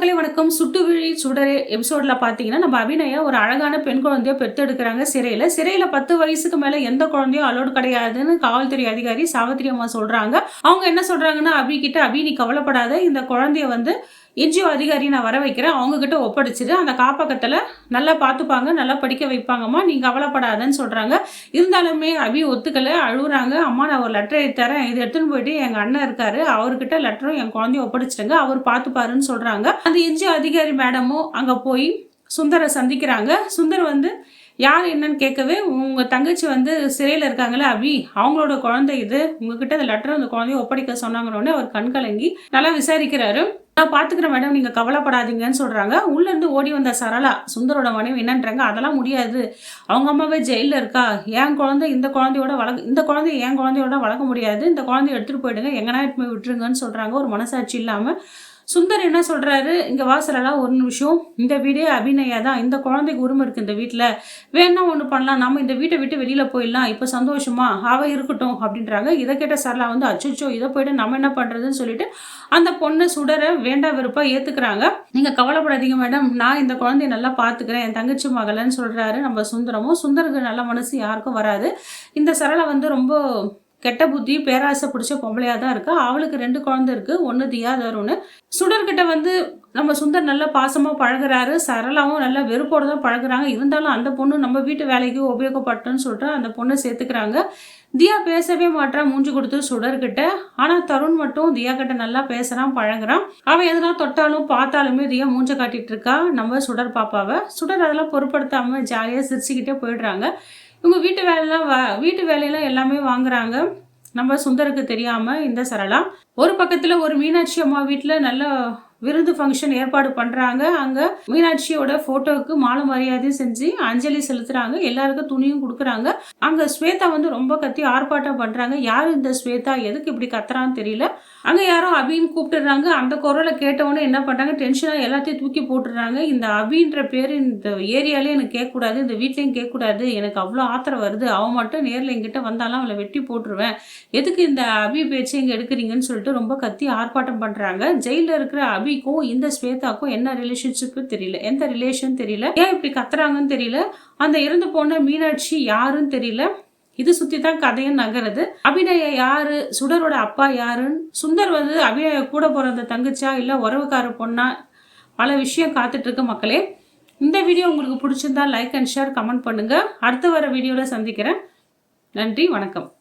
மக்களே வணக்கம். சுட்டுவிழி சுடரே எபிசோட்ல பாத்தீங்கன்னா நம்ம அபிநயா ஒரு அழகான பெண் குழந்தைய பெற்றெடுக்கிறாங்க சிறையில. சிறையில பத்து வயசுக்கு மேல எந்த குழந்தையும் அலோடு கிடையாதுன்னு காவல்துறை அதிகாரி சாவித்திரி அம்மா சொல்றாங்க. அவங்க என்ன சொல்றாங்கன்னா அபி கிட்ட அபி நீ கவலைப்படாத. இந்த குழந்தைய வந்து என்ஜிஓ அதிகாரி நான் வர வைக்கிறேன். அவங்க கிட்ட ஒப்படைச்சிட்டு அந்த காப்பகத்தில் நல்லா பார்த்துப்பாங்க நல்லா படிக்க வைப்பாங்கம்மா. நீங்கள் கவலைப்படாதன்னு சொல்கிறாங்க இருந்தாலுமே அபி ஒத்துக்கலை. அழுகுறாங்க. அம்மா நான் ஒரு லெட்டர் எழுதி தரேன். இது எடுத்துன்னு போயிட்டு எங்கள் அண்ணன் இருக்காரு. அவர்கிட்ட லெட்டரும் என் குழந்தைய ஒப்படைச்சிடுங்க. அவர் பார்த்துப்பாருன்னு சொல்கிறாங்க அந்த என்ஜிஓ அதிகாரி மேடமும் அங்கே போய் சுந்தரை சந்திக்கிறாங்க. சுந்தர் வந்து யார் என்னன்னு கேட்கவே உங்கள் தங்கச்சி வந்து சிறையில் இருக்காங்களே அபி. அவங்களோட குழந்தை இது. உங்ககிட்ட அந்த லெட்டர் அந்த குழந்தைய ஒப்படைக்க சொன்னாங்கன்னு அவர் கண் கலங்கி நல்லா விசாரிக்கிறாரு. நான் பார்த்துக்கிறேன் மேடம் நீங்க கவலைப்படாதீங்கன்னு சொல்றாங்க. உள்ள இருந்து ஓடி வந்த சரளா சுந்தரோட மனைவி என்னன்றாங்க அதெல்லாம் முடியாது. அவங்க அம்மாவே ஜெயில இருக்கா? என் குழந்தை இந்த குழந்தையோட வளர்க்க இந்த குழந்தைய என் குழந்தையோட வளர்க்க முடியாது. இந்த குழந்தைய எடுத்துட்டு போயிடுங்க. எங்கன்னா எடுத்து போய் விட்டுருங்கன்னு சொல்றாங்க. ஒரு மனசாட்சி இல்லாமல் சுந்தர் என்ன சொல்கிறாரு இங்கே வாசலெல்லாம் ஒரு நிமிஷம். இந்த வீடே அபிநயா தான். இந்த குழந்தைக்கு உரிமை இருக்குது இந்த வீட்டில் வேணா ஒன்று பண்ணலாம். நம்ம இந்த வீட்டை விட்டு வெளியில் போயிடலாம். இப்போ சந்தோஷமா? அவ இருக்கட்டும் அப்படின்றாங்க. இதை கேட்ட சரளா வந்து அச்சோ இதை போயிட்டு நம்ம என்ன பண்ணுறதுன்னு சொல்லிட்டு அந்த பொண்ணை சுடர வேண்டா வெறுப்பாக ஏற்றுக்கிறாங்க நீங்கள் கவலைப்படாதீங்க மேடம். நான் இந்த குழந்தைய நல்லா பார்த்துக்கிறேன் என் தங்கச்சி மகளைன்னு சொல்கிறாரு நம்ம சுந்தரமும். சுந்தருக்கு நல்ல மனசு யாருக்கும் வராது. இந்த சரளா வந்து ரொம்ப கெட்ட புத்தி பேராசை பிடிச்ச பொம்பளையாக தான் இருக்கா? அவளுக்கு ரெண்டு குழந்தை இருக்கு. ஒன்று தியா தருண் சுடர்கிட்ட வந்து நம்ம சுந்தர் நல்லா பாசமாக பழகுறாரு. சரளாவும் நல்லா வெறுப்போடு தான் பழகுறாங்க. இருந்தாலும் அந்த பொண்ணு நம்ம வீட்டு வேலைக்கு உபயோகப்பட்டோன்னு சொல்லிட்டு அந்த பொண்ணை சேர்த்துக்கிறாங்க. தியா பேசவே மாட்டா மூஞ்சி கொடுத்து சுடர்கிட்ட. ஆனால் தருண் மட்டும் தியா கிட்ட நல்லா பேசுறான் பழகுறான். அவன் எதனா தொட்டாலும் பார்த்தாலுமே தியா மூஞ்ச காட்டிட்டு இருக்கா நம்ம சுடர் பாப்பாவை. சுடர் அதெல்லாம் பொருட்படுத்தாமல் ஜாலியாக சிரிச்சுக்கிட்டே போயிடுறாங்க. இவங்க வீட்டு வேலைலாம் வ வீட்டு வேலையெல்லாம் எல்லாமே வாங்குறாங்க. நம்ம சுந்தருக்கு தெரியாம இந்த சரளா. ஒரு பக்கத்துல ஒரு மீனாட்சி அம்மா வீட்டுல நல்ல விருது ஃபங்க்ஷன் ஏற்பாடு பண்றாங்க. அங்க மீனாட்சியோட ஃபோட்டோவுக்கு மாலை மரியாதையும் செஞ்சு அஞ்சலி செலுத்துறாங்க. எல்லாருக்கும் துணியும் கொடுக்குறாங்க. அங்க ஸ்வேதா வந்து ரொம்ப கத்தி ஆர்ப்பாட்டம் பண்றாங்க. யார் இந்த ஸ்வேதா? எதுக்கு இப்படி கத்துறான்னு தெரியல. அங்க யாரோ அபின்னு கூப்பிட்டுறாங்க. அந்த குரலை கேட்டவொடனே என்ன பண்றாங்க? டென்ஷனாக எல்லாத்தையும் தூக்கி போட்டுடுறாங்க. இந்த அபின்ற பேர் இந்த ஏரியாலேயும் எனக்கு கேட்கக்கூடாது. இந்த வீட்லேயும் கேட்கக்கூடாது. எனக்கு அவ்வளோ ஆத்திரம் வருது. அவன் மட்டும் நேரில் எங்கிட்ட வந்தாலும் அவளை வெட்டி போட்டுருவேன். எதுக்கு இந்த அபி பேச்சு இங்கே எடுக்கிறீங்கன்னு சொல்லிட்டு ரொம்ப கத்தி ஆர்ப்பாட்டம் பண்றாங்க. ஜெயிலில் இருக்கிற அபி ரவிக்கும் இந்த ஸ்வேதாக்கும் என்ன ரிலேஷன்ஷிப்பு தெரியல. எந்த ரிலேஷன் தெரியல. ஏன் இப்படி கத்துறாங்கன்னு தெரியல. அந்த இறந்து போன மீனாட்சி யாருன்னு தெரியல. இது சுத்தி தான் கதையும் நகருது. அபிநய யாரு? சுடரோட அப்பா யாருன்னு? சுந்தர் வந்து அபிநய கூட பிறந்த தங்கச்சா? இல்ல உறவுக்கார பொண்ணா? பல விஷயம் காத்துட்டு இருக்கு மக்களே. இந்த வீடியோ உங்களுக்கு பிடிச்சிருந்தா லைக் அண்ட் ஷேர் கமெண்ட் பண்ணுங்க. அடுத்து வர வீடியோல சந்திக்கிறேன். நன்றி வணக்கம்.